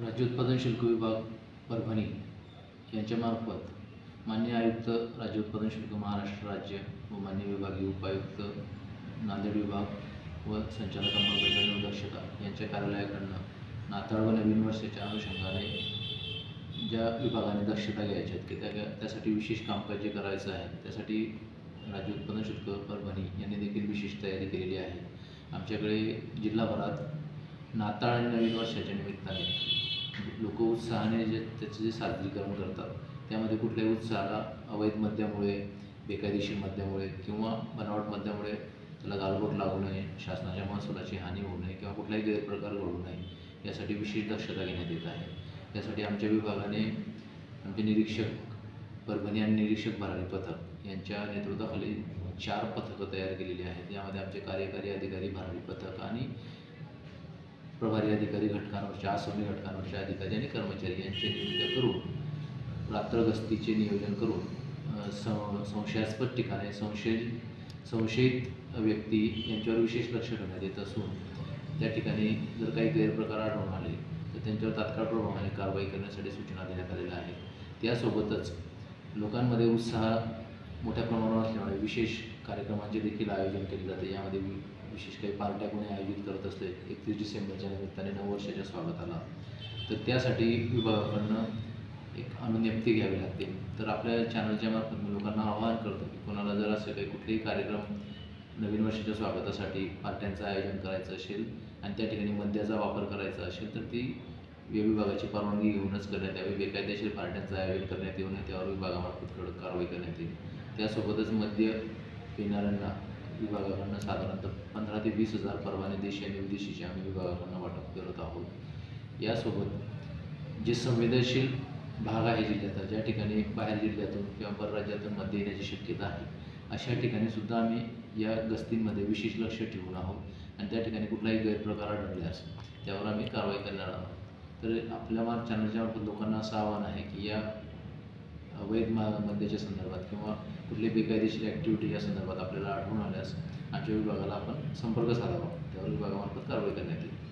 राज्य उत्पादन शुल्क विभाग परभणी यांच्यामार्फत मान्य आयुक्त राज्य उत्पादन शुल्क महाराष्ट्र राज्य व मान्य विभागीय उपायुक्त नांदेड विभाग व संचालक अंमलबजावणी दक्षता यांच्या कार्यालयाकडनं नाताळ व नवीन वर्षाच्या अनुषंगाने ज्या विभागाने दक्षता घ्यायच्या आहेत की त्या त्यासाठी विशेष कामकाज जे करायचं आहे त्यासाठी राज्य उत्पादन शुल्क परभणी यांनी देखील विशेष तयारी केलेली आहे. आमच्याकडे जिल्हाभरात नाताळ आणि नवीन वर्षाच्या निमित्ताने लोक उत्साहाने जे त्याचं जे सादरीकरण करतात त्यामध्ये कुठल्याही उत्साहाला अवैध मद्यामुळे बेकायदेशीर मद्यामुळे किंवा बनावट मद्यामुळे त्याला गालबोट लागू नये शासनाच्या महसुलाची हानी होऊ नये किंवा कुठलाही गैरप्रकार घडू नये यासाठी विशेष दक्षता घेण्यात येत आहे. त्यासाठी आमच्या विभागाने आमचे निरीक्षक परभणी आणि निरीक्षक भरारी पथक यांच्या नेतृत्वाखाली चार पथकं तयार केलेली आहेत. यामध्ये आमचे कार्यकारी अधिकारी भरारी पथक आणि प्रभारी अधिकारी घटकांवरच्या आसवनी घटकांवरच्या अधिकारी आणि कर्मचारी यांचे नियुक्त्या करून रात्र गस्तीचे नियोजन करून सं संशयास्पद ठिकाणे संशय संशयित व्यक्ती यांच्यावर विशेष लक्ष ठेवण्यात येत असून त्या ठिकाणी जर काही गैरप्रकार आढळून आले तर त्यांच्यावर तात्काळ प्रभावाने कारवाई करण्यासाठी सूचना देण्यात आलेल्या आहेत. त्यासोबतच लोकांमध्ये उत्साह मोठ्या प्रमाणावर असल्यामुळे विशेष कार्यक्रमांचे देखील आयोजन केले जाते. यामध्ये विशेष काही पार्ट्या कोणी आयोजित करत असले एकतीस डिसेंबरच्या निमित्ताने नववर्षाच्या स्वागताला तर त्यासाठी विभागाकडनं एक अनुज्ञप्ती घ्यावी लागते. तर आपल्या चॅनलच्या मार्फत मी लोकांना आवाहन करतो की कोणाला जर असं काही कुठलेही कार्यक्रम नवीन वर्षाच्या स्वागतासाठी पार्ट्यांचं आयोजन करायचं असेल आणि त्या ठिकाणी मद्याचा वापर करायचा असेल तर ती या विभागाची परवानगी घेऊनच करण्यात यावी. बेकायदेशीर पार्ट्यांचं आयोजन करण्यात येऊ नये त्यावर विभागामार्फत कडक कारवाई करण्यात येईल. त्यासोबतच मद्य पिणाऱ्यांना विभागाकडनं साधारणतः पंधरा ते वीस हजार परवाने देशी आणि विदेशीचे आम्ही विभागाकडनं वाटप करत आहोत. यासोबत जे संवेदनशील भाग आहे जिल्ह्याचा ज्या ठिकाणी बाहेर जिल्ह्यातून किंवा परराज्यातून मध्य येण्याची शक्यता आहे अशा ठिकाणी सुद्धा आम्ही या गस्तींमध्ये विशेष लक्ष ठेवून आहोत आणि त्या ठिकाणी कुठलाही गैरप्रकार आढळल्यास त्यावर आम्ही कारवाई करणार आहोत. तर आपल्या मार चॅनलच्या मार्फत लोकांना असं आव्हान आहे की या अवैध मा मद्याच्या संदर्भात किंवा कुठली बेकायदेशीर ॲक्टिव्हिटी या संदर्भात आपल्याला आढळून आल्यास आमच्या विभागाला आपण संपर्क साधावा. त्यावर विभागामार्फत कारवाई करण्यात येईल.